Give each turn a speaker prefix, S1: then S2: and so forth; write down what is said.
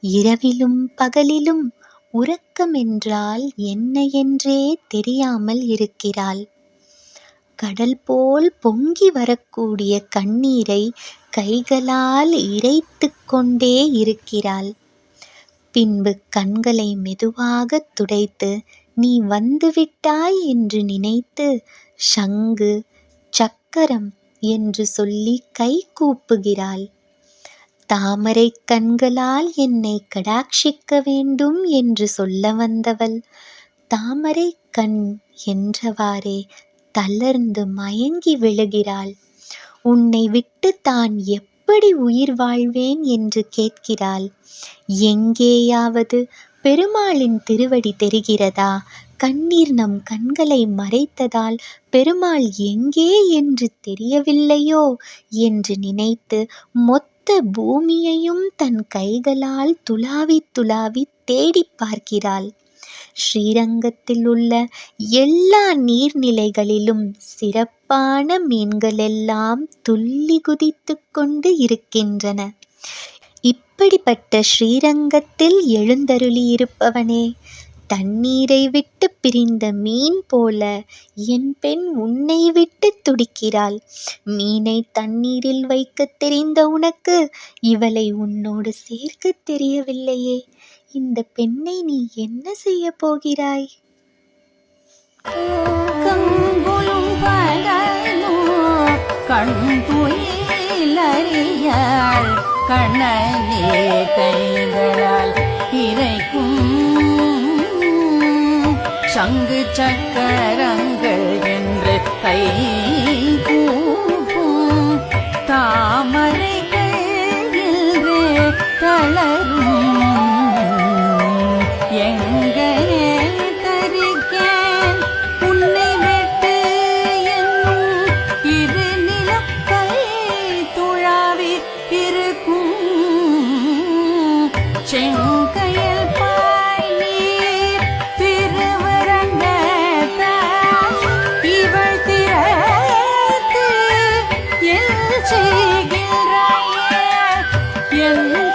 S1: இரவிலும் பகலிலும் உறக்கமென்றால் என்ன என்றே தெரியாமல் இருக்கிறாள். கடல் போல் பொங்கி வரக்கூடிய கண்ணீரை கைகளால் இறைத்து கொண்டே இருக்கிறாள். பின்பு கண்களை மெதுவாகத் துடைத்து நீ வந்துவிட்டாய் என்று நினைத்து சங்கு சக்கரம் என்று சொல்லி கை கூப்புகிறாள் தாமரைக் கண்களால் என்னை கடாட்சிக்க வேண்டும் என்று சொல்ல வந்தவள் தாமரை கண் என்றவாறே தளர்ந்து மயங்கி விழுகிறாள். உன்னை விட்டுத் தான் எப்படி உயிர் வாழ்வேன் என்று கேட்கிறாள். எங்கேயாவது பெருமாளின் திருவடி தெரிகிறதா? கண்ணீர் நம் கண்களை மறைத்ததால் பெருமாள் எங்கே என்று தெரியவில்லையோ என்று நினைத்து மொத்த பூமியையும் தன் கைகளால் துளாவி துளாவி தேடிப் பார்க்கிறாள். ஸ்ரீரங்கத்தில் உள்ள எல்லா நீர்நிலைகளிலும் சிறப்பான மீன்களெல்லாம் துள்ளி குதித்துக் கொண்டு இருக்கின்றன. இப்படிப்பட்ட ஸ்ரீரங்கத்தில் எழுந்தருளியிருப்பவனே! தண்ணீரை விட்டுப் பிரிந்த மீன் போல என் பெண் உன்னை விட்டுத் துடிக்கிறாள். மீனைத் தண்ணீரில் வைக்கத் தெரிந்த உனக்கு இவளை உன்னோடு சேர்க்கத் தெரியவில்லையே. இந்தப் பெண்ணை நீ என்ன செய்யப் போகிறாய்?
S2: கண்ணே கைகளால் இறைக்கும் சங்கு சக்கரங்கள் என்று கை கூப்பும். தாமரைகள் என்றே தளரும். எங்கனே தரிக்கேன். உன்னை விட்டு என்னும் இரு நிலக்கை துழாவி இருக்கும். in